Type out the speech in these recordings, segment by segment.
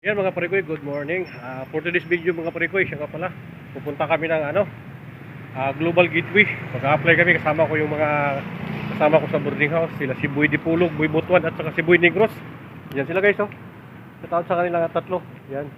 Yan mga parikoy, good morning. Ah, for today's video mga parikoy, siya nga pala. Pupunta kami ng ano, ah, Global Gateway. Mag-apply kami kasama ko yung mga kasama ko sa boarding house. Sila si Boy Dipulog, Boy Butuan at saka si Boy Negros. Yan sila guys oh. Shoutout sa kanila tatlo. Yan.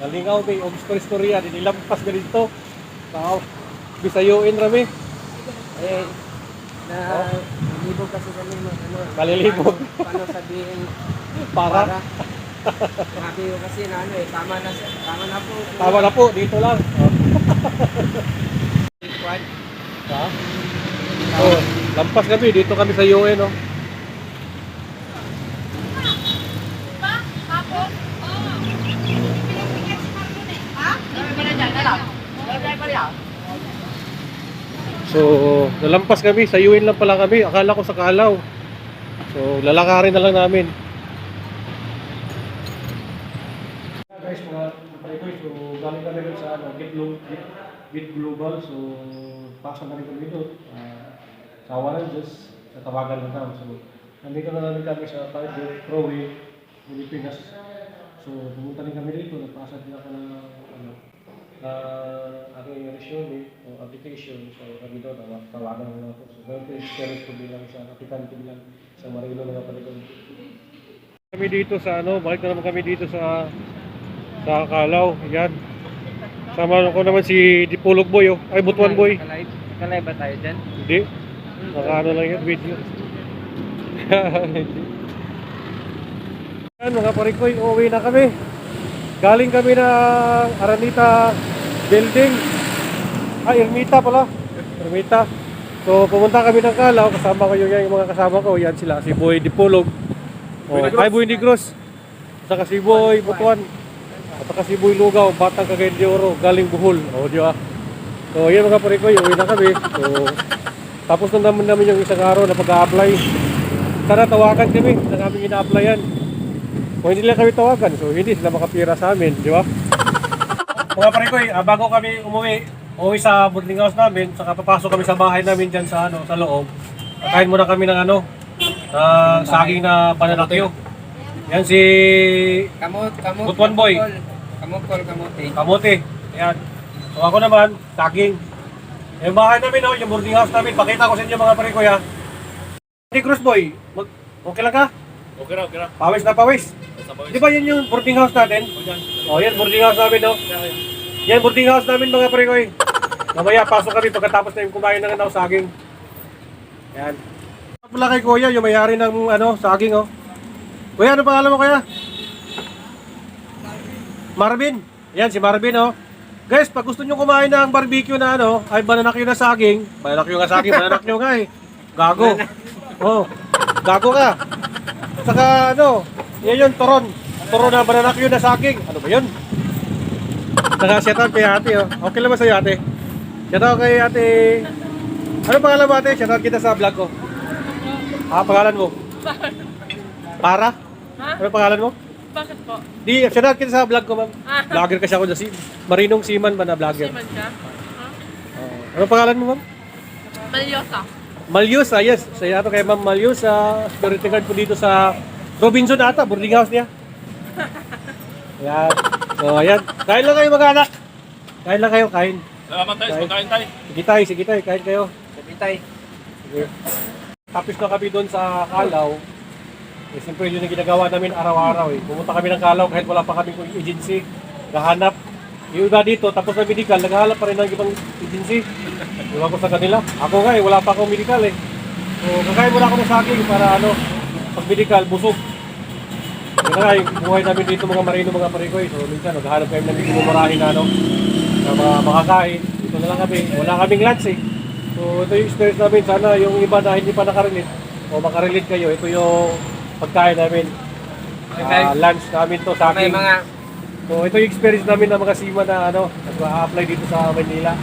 Nalingaw may og istorya din ilampas na dito. Tao. Bisayuin rami. Eh, na libog kasi kami mag ano. Kalilibog. Paano sabihin Para. para. Sabi ko kasi na ano eh, tama na, tama na po. Tama na po, dito lang. Oh. Quad. Ha? Oh, lampas kami, dito kami sa UN, oh. So, nalampas kami, sa UN lang pala kami. Akala ko sa Kalaw. So, lalakarin na lang namin. Guys, mga kapatid so galing kami dun sa ano, Git, Glo- Git Global. So, pasa na rin kami doon. Uh, sa awalan, just natawagan lang kami. So, nandito na namin kami sa Target, Crowley, Pilipinas. So, pumunta rin kami dito. Nagpasa din ako ng ano, na aking resume o application. So, kami doon, tawa- tawagan lang ako. So, ganun ko experience ko bilang isang aplikante bilang isang marino ng kapatid kami dito sa ano, balik na naman kami dito sa sa Kalaw, yan. Sama ko naman si Dipulog Boy, oh. ay Butuan Boy. Kalive ba tayo dyan? Hindi. Naka ano lang yan, video. yan mga parikoy, uuwi na kami. Galing kami ng Aranita Building. Ah, Ermita pala. Ermita. So, pumunta kami ng Kalaw. Kasama ko yung, yung mga kasama ko. Yan sila, si Boy Dipulog. Oh, ay Boy Negros. Saka si Boy Butuan. At saka si Boy Lugaw, Batang Cagayan de Oro, galing Bohol. O, di ba? So, yan mga parikoy, uwi na kami. So, tapos na naman namin yung isang araw na pag-a-apply. Sana tawagan kami na aming ina-applyan. Kung hindi lang kami tawagan, so hindi sila makapira sa amin, di ba? Mga parikoy, ah, bago kami umuwi, umuwi sa boarding house namin, saka papasok kami sa bahay namin dyan sa, ano, sa loob. Kain muna kami ng ano, ng saging na pananakyo. Yan si Kamot, kamot. Butuan boy. Kamot kol, kamote. Kamote. Ayan. So ako naman, saging. Yung bahay namin, no, yung boarding house namin, pakita ko sa inyo mga pare ko ya. Hey, Cruz Boy, mag okay lang ka? Okay na, okay na. Pawis na pawis. Di ba yan yung boarding house natin? Oh, yan boarding house namin, no? Yan boarding house namin mga pare ko eh. Mamaya, pasok kami pagkatapos na yung kumain ng ano, saging. Yan. Pula kay Kuya, yung may-ari ng ano, saging, oh. Kuya, ano pangalan mo, Kuya? Marvin. Yan, si Marvin, oh. Guys, pag gusto nyo kumain ng barbecue na ano, ay bananakyo na saging. Bananakyo nga saging, bananakyo nga eh. Gago. Oh, gago ka. Saka ano, yan yun, toron. Toron na bananakyo na saging. Ano ba yun? Saka shout out kay ate, oh. Okay lang ba sa'yo, ate? Shout out kay ate. Ano pangalan mo, ate? Shout out kita sa vlog ko. Ah, pangalan mo? Para? Ha? Ano pangalan mo? Bakit po? Di, shout out kita sa vlog ko, ma'am. Ah. Vlogger kasi ako si Marinong Siman ba na vlogger? Siman ka? Ha? Oh. Ano pangalan mo, ma'am? Malyosa. Malyusa, yes. Saya to kay Ma'am Malyusa. Security guard po dito sa Robinson ata, boarding house niya. Ayan. So, ayan. Kain lang kayo mga anak. Kain lang kayo, kain. Salamat tayo, Tayo. pagkain tayo. Sige tayo, sige tayo, kain kayo. Kapitay. Sige. Tapos na kami doon sa Kalaw. Eh, siyempre yun yung ginagawa namin araw-araw eh. Pumunta kami ng Kalaw kahit wala pa kami agency. Gahanap. Yung iba dito, tapos na medical, naghahanap pa rin ng ibang agency. Iwan ko sa kanila. Ako nga eh, wala pa akong medical eh. So, kakain muna ako ng saging para ano, pag medical, busog. Na nga buhay namin dito mga marino, mga parikoy. So, minsan, naghahanap kami ng hindi mumurahin na ano, na mga makakain. Dito na lang kami. Wala kaming lunch eh. So, ito yung experience namin. Sana yung iba na hindi pa nakarelate o makarelate kayo, ito yung pagkain namin. Ah, lunch namin to sa May aking mga So ito yung experience namin ng mga seaman na ano, nag-apply dito sa Manila.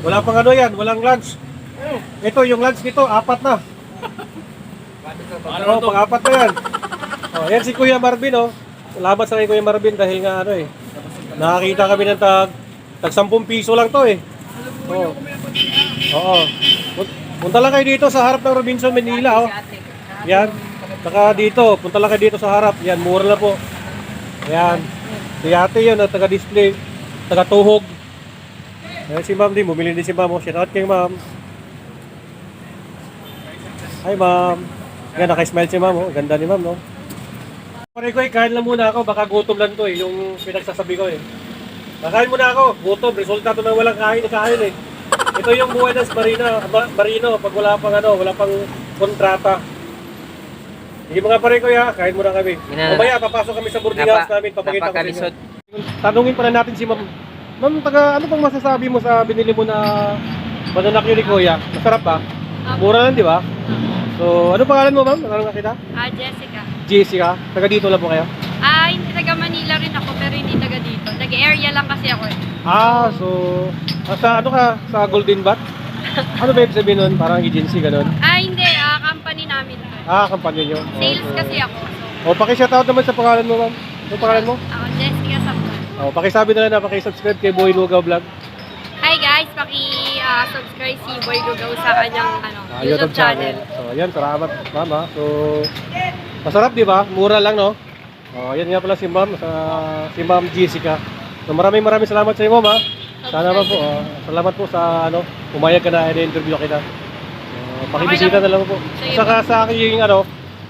Wala pang ano yan, walang lunch. Ito yung lunch nito, apat na. Oo, pang apat na yan. Oh, yan si Kuya Marvin oh. Salamat sa kay Kuya Marvin dahil nga ano eh. Nakakita kami ng tag tag 10 piso lang to eh. Oo. Oo. Pun- Punta lang kayo dito sa harap ng Robinson Manila oh. Yan. Saka dito, punta lang kayo dito sa harap. Yan, mura na po. Ayan. Si ate yun, ang taga-display. Taga-tuhog. Ayan si ma'am din, bumili din si ma'am. oh. Shout out kay ma'am. Hi ma'am. Yan, naka-smile si ma'am. Oh. Ganda ni ma'am, no? Pare ko eh, kain lang muna ako. Baka gutom lang to eh, yung pinagsasabi ko eh. Nakain muna ako. Gutom, resulta to ng walang kain, kain eh. Ito yung buhay ng Marina, Ma- Marino pag wala pang ano, wala pang kontrata. Sige mga pare ko ya, kain muna kami. Mamaya papasok kami sa boarding house namin, papakita ko sa inyo. Tanungin pala natin si Ma'am. Ma'am, taga ano pang masasabi mo sa binili mo na bananak yun ni Kuya? Masarap ba? Mura lang, di ba? So, ano pangalan mo, Ma'am? Ano nga kita? Ah, Jessica. Jessica. Taga dito lang po kayo? Ah, hindi taga Manila rin ako, pero hindi taga dito. Taga-area lang kasi ako eh. Ah, so ah, sa ano ka sa Golden Bat? Ano ba ibig sabihin nun? Parang agency ganun? Ah, hindi. Ah, company namin to. eh. Ah, kampanya nyo. Sales Oh, so- kasi ako. So, O, paki-shoutout naman sa pangalan mo, ma'am. Ano pangalan mo? ako Jessica Sapon. O, pakisabi na lang na paki-subscribe kay Boy Lugaw Vlog. Hi guys, paki-subscribe si Boy Lugaw sa kanyang ano, Ah, YouTube, channel. So, ayan, salamat, ma'am. ha. So, masarap, di ba? Mura lang, no? O, ayan nga pala si ma'am, sa, si ma'am Jessica. So, maraming maraming salamat sa iyo, ma'am, ha. Sana naman po, oh, salamat po sa, ano, umayag ka na, i-interview kita. Uh, pakibisita Okay na lang po. Saka sa aking, ano,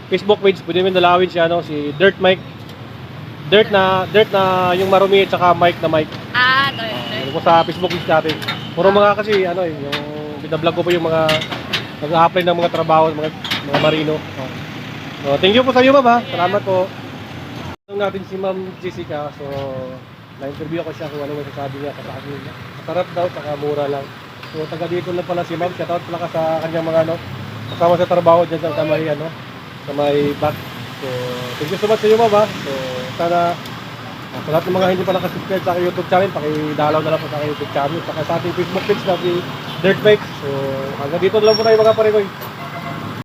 Facebook page, pwede mo dalawin siya, ano, si Dirt Mike. Dirt na, dirt na yung marumi at saka Mike na Mike. Ah, to, po sa Facebook page natin. Puro mga kasi ano eh, yung binablog ko po yung mga nag-apply ng mga trabaho, mga mga marino. Oh. So, thank you po sa iyo, ma'am ha. Salamat po. Tanong natin si Ma'am Jessica. So, na-interview ko siya kung ano masasabi niya sa akin. Masarap daw, saka mura lang. So, taga dito lang pala si Ma'am. Shoutout pala ka sa kanyang mga ano, kasama sa trabaho dyan sa may ano, sa may back. So, thank you so much sa iyo, ma'am ha. So, sana Ah, sa lahat ng mga hindi pa nakasubscribe sa aking YouTube channel, pakidalaw na lang po sa aking YouTube channel. Saka sa ating Facebook page na si Dirt Bikes. So hanggang dito na lang po tayo mga pare ko.